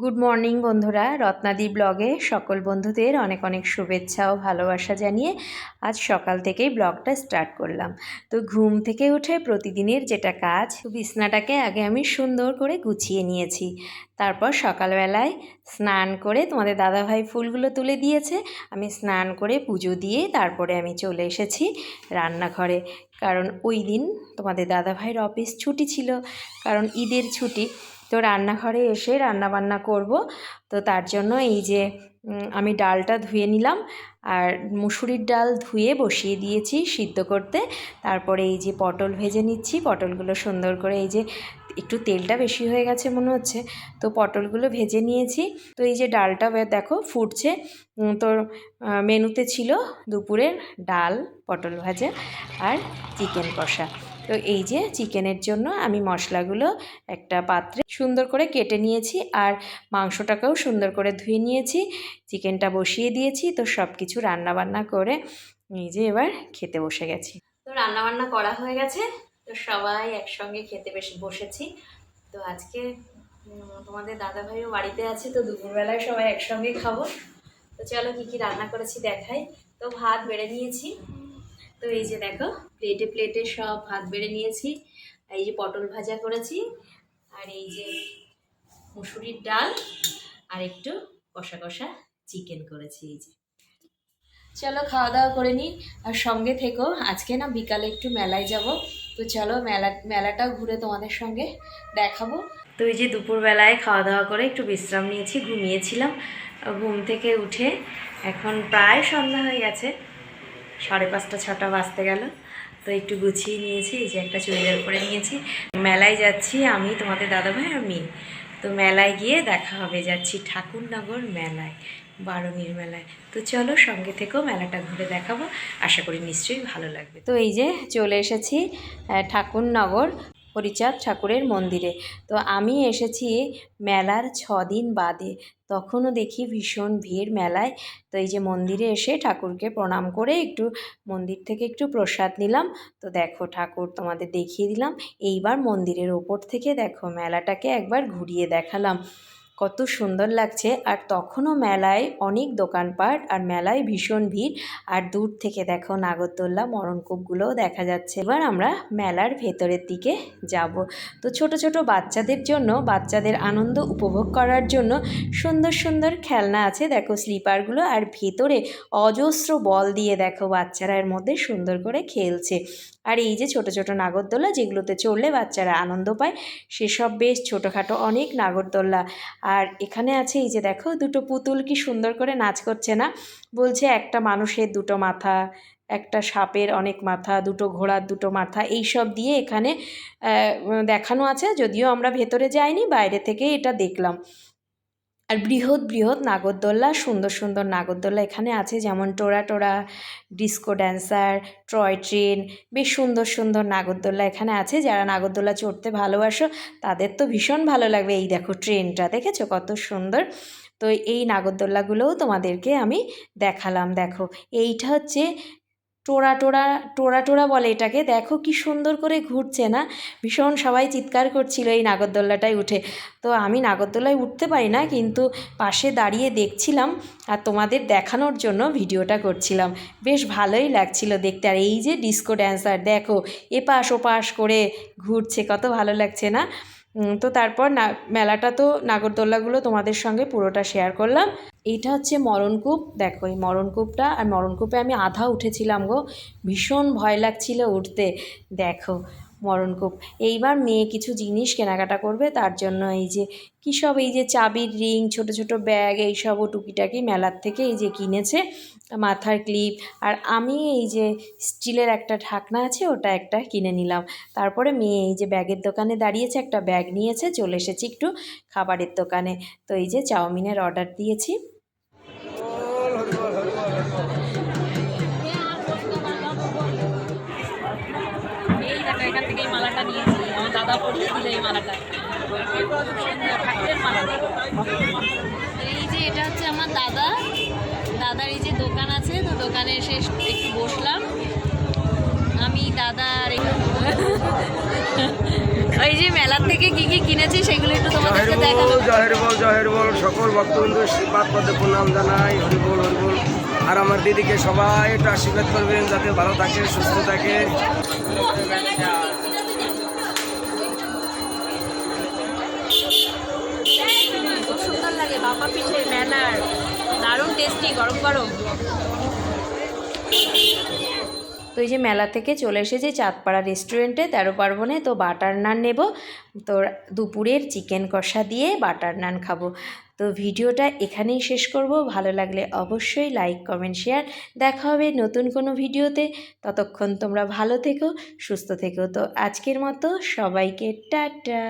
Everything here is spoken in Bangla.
গুড মর্নিং বন্ধুরা। রত্নাদি ব্লগে সকল বন্ধুদের অনেক অনেক শুভেচ্ছা ও ভালোবাসা জানিয়ে আজ সকাল থেকেই ব্লগটা স্টার্ট করলাম। তো ঘুম থেকে উঠে প্রতিদিনের যেটা কাজ, বিছনাটাকে আগে আমি সুন্দর করে গুছিয়ে নিয়েছি। তারপর সকালবেলায় স্নান করে তোমাদের দাদাভাই ফুলগুলো তুলে দিয়েছে। আমি স্নান করে পুজো দিয়ে তারপরে আমি চলে এসেছি রান্নাঘরে। কারণ ওই দিন তোমাদের দাদাভাইয়ের অফিস ছুটি ছিল। কারণ ঈদের ছুটি। তো রান্নাঘরে এসে রান্না বান্না করব। তো তার জন্য এই যে আমি ডালটা ধুয়ে নিলাম। আর মুসুরির ডাল ধুয়ে বসিয়ে দিয়েছি সিদ্ধ করতে। তারপরে এই যে পটল ভেজে নিচ্ছি। পটলগুলো সুন্দর করে এই যে, একটু তেলটা বেশি হয়ে গেছে মনে হচ্ছে। তো পটলগুলো ভেজে নিয়েছি। তো এই যে ডালটা দেখো ফুটছে। তো মেনুতে ছিল দুপুরের ডাল, পটল ভাজা আর চিকেন কষা। তো এই যে চিকেনের জন্য আমি মশলাগুলো একটা পাত্রে সুন্দর করে কেটে নিয়েছি আর মাংসটাকেও সুন্দর করে ধুয়ে নিয়েছি। চিকেনটা বসিয়ে দিয়েছি তো সব কিছু রান্নাবান্না করে যে এবার খেতে বসে গেছি। তো রান্নাবান্না করা হয়ে গেছে। তো সবাই একসঙ্গে খেতে বেশ বসেছি। তো আজকে তোমাদের দাদাভাইও বাড়িতে আছে তো দুপুরবেলায় সবাই একসঙ্গে খাব। তো চলো কী কী রান্না করেছি দেখাই। তো ভাত বেড়ে নিয়েছি। তো এই যে দেখো প্লেটে প্লেটে সব ভাত বেড়ে নিয়েছি, এই যে পটল ভাজা করেছি, আর এই যে মুসুরির ডাল, আর একটু কষা কষা চিকেন করেছি এই যে। চলো খাওয়া দাওয়া করে নিই, আর সঙ্গে থেকো, আজকে না বিকালে একটু মেলায় যাব, তো চলো মেলা, মেলাটাও ঘুরে তোমাদের সঙ্গে দেখাবো। তো এই যে দুপুরবেলায় খাওয়া দাওয়া করে একটু বিশ্রাম নিয়েছি, ঘুমিয়েছিলাম, ঘুম থেকে উঠে এখন প্রায় সন্ধ্যা হয়ে গেছে। সাড়ে পাঁচটা, ছটা বাজতে গেল। তো একটু গুছিয়ে নিয়েছি, এই যে একটা চুড়িদার পরে নিয়েছি। মেলায় যাচ্ছি আমি, তোমাদের দাদা ভাই আমি। তো মেলায় গিয়ে দেখা হবে, যাচ্ছি ঠাকুরনগর মেলায় বারোনির মেলায়। তো চলো সঙ্গে থেকেও মেলাটা ঘুরে দেখাবো। আশা করি নিশ্চয়ই ভালো লাগবে। তো এই যে চলে এসেছি ঠাকুরনগর। হরিচাঁদ ঠাকুরের মন্দিরে। তো আমি এসেছি মেলার ছ দিন বাদে। তখনও দেখি ভীষণ ভিড় মেলায়। তো এই যে মন্দিরে এসে ঠাকুরকে প্রণাম করে একটু মন্দির থেকে একটু প্রসাদ নিলাম। তো দেখো ঠাকুর তোমাদের দেখিয়ে দিলাম। এইবার মন্দিরের ওপর থেকে দেখো মেলাটাকে একবার ঘুরিয়ে দেখালাম। কত সুন্দর লাগছে। আর তখনও মেলায় অনেক দোকানপাট আর মেলায় ভীষণ ভিড়। আর দূর থেকে দেখো নাগরদোল্লা মরণকূপগুলোও দেখা যাচ্ছে। এবার আমরা মেলার ভেতরের দিকে যাব। তো ছোট ছোট বাচ্চাদের জন্য, বাচ্চাদের আনন্দ উপভোগ করার জন্য সুন্দর সুন্দর খেলনা আছে। দেখো স্লিপারগুলো আর ভেতরে অজস্র বল দিয়ে দেখো বাচ্চারা এর মধ্যে সুন্দর করে খেলছে। আর এই যে ছোট ছোট নাগরদোল্লা যেগুলোতে চড়লে বাচ্চারা আনন্দ পায়, সেসব বেশ ছোটোখাটো অনেক নাগরদোল্লা আর এখানে আছে এই যে দেখো, দুটো পুতুল কি সুন্দর করে নাচ করছে না? বলছে একটা মানুষের দুটো মাথা, একটা সাপের অনেক মাথা, দুটো ঘোড়ার দুটো মাথা, এই সব দিয়ে এখানে দেখানো আছে। যদিও আমরা ভেতরে যাইনি, বাইরে থেকে এটা দেখলাম। আর বৃহৎ বৃহৎ নাগরদোল্লা সুন্দর সুন্দর নাগরদোল্লা এখানে আছে, যেমন টোরা টোরা, ডিস্কো ড্যান্সার টয় ট্রেন, বেশ সুন্দর সুন্দর নাগরদোল্লা এখানে আছে। যারা নাগরদোল্লা চড়তে ভালোবাসো, তাদের তো ভীষণ ভালো লাগবে। এই দেখো ট্রেনটা, দেখেছ কত সুন্দর? তো এই নাগরদোল্লাগুলোও তোমাদেরকে আমি দেখালাম, দেখো। এইটা হচ্ছে টোরা টোরা টোরা টোরা বলে এটাকে। দেখো কি সুন্দর করে ঘুরছে না? ভীষণ সবাই চিৎকার করছিল এই নাগরদোল্লাটায় উঠে। তো আমি নাগরদোল্লায় উঠতে পারি না, কিন্তু পাশে দাঁড়িয়ে দেখছিলাম আর তোমাদের দেখানোর জন্য ভিডিওটা করছিলাম। বেশ ভালোই লাগছিল দেখতে। আর এই যে ডিস্কো ড্যান্সার, দেখো, এপাশ ওপাশ করে ঘুরছে, কত ভালো লাগছে না? তো তারপর না, মেলাটা তো নাগরদোল্লাগুলো তোমাদের সঙ্গে পুরোটা শেয়ার করলাম। এইটা হচ্ছে মরণকূপ। দেখো এই মরণকূপটা, আর মরণকূপে আমি আধা উঠেছিলাম গো। ভীষণ ভয় লাগছিল উঠতে। দেখো মরণকূপ এইবার মেয়ে কিছু জিনিস কেনাকাটা করবে, তার জন্য এই যে, কী সব এই যে চাবির রিং, ছোট ছোট ব্যাগ এইসবও টুকিটাকি মেলার থেকে এই যে কিনেছে, মাথার ক্লিপ। আর আমি এই যে স্টিলের একটা ঢাকনা আছে, ওটা একটা কিনে নিলাম। তারপরে মেয়ে এই যে ব্যাগের দোকানে দাঁড়িয়েছে, একটা ব্যাগ নিয়েছে, চলে এসেছি একটু খাবারের দোকানে। তো এই যে চাউমিনের অর্ডার দিয়েছি। এখান থেকে এই মালাটা নিয়েছি। আমার দাদা পরিয়ে দিল এই মালাটা। ঠাকুরের মালা এই যে এটা হচ্ছে আমার দাদা। দাদার এই যে দোকান আছে, তো দোকানে এসে একটু বসলাম। আমি দাদা আর এই- ওই যে মেলার থেকে কি কি কিনেছি সেগুলো একটু তোমাদেরকে দেখাবো। বল জহের বল জহের বল সকল ভক্তবন্ধু শ্রীপাদ পদে প্রণাম জানাই হরিবল হরিবল। আর আমার দিদিকে সবাই একটু আশীর্বাদ করবেন যাতে ভালো থাকে সুস্থ থাকে। খুব সুন্দর লাগে বাবা পিঠে মেলার। দারুণ টেস্টি গরম গরম। তো এই যে মেলা থেকে চলে এসেছি চাঁদপাড়া রেস্টুরেন্টে তেরো পার্বণে। তো বাটার নান নেব তো দুপুরের চিকেন কষা দিয়ে বাটার নান খাব। তো ভিডিওটা এখানেই শেষ করব। ভালো লাগলে অবশ্যই লাইক কমেন্ট শেয়ার দেখা হবে নতুন কোনো ভিডিওতে। ততক্ষণ তোমরা ভালো থেকো, সুস্থ থেকো। তো আজকের মতো সবাইকে টাটা।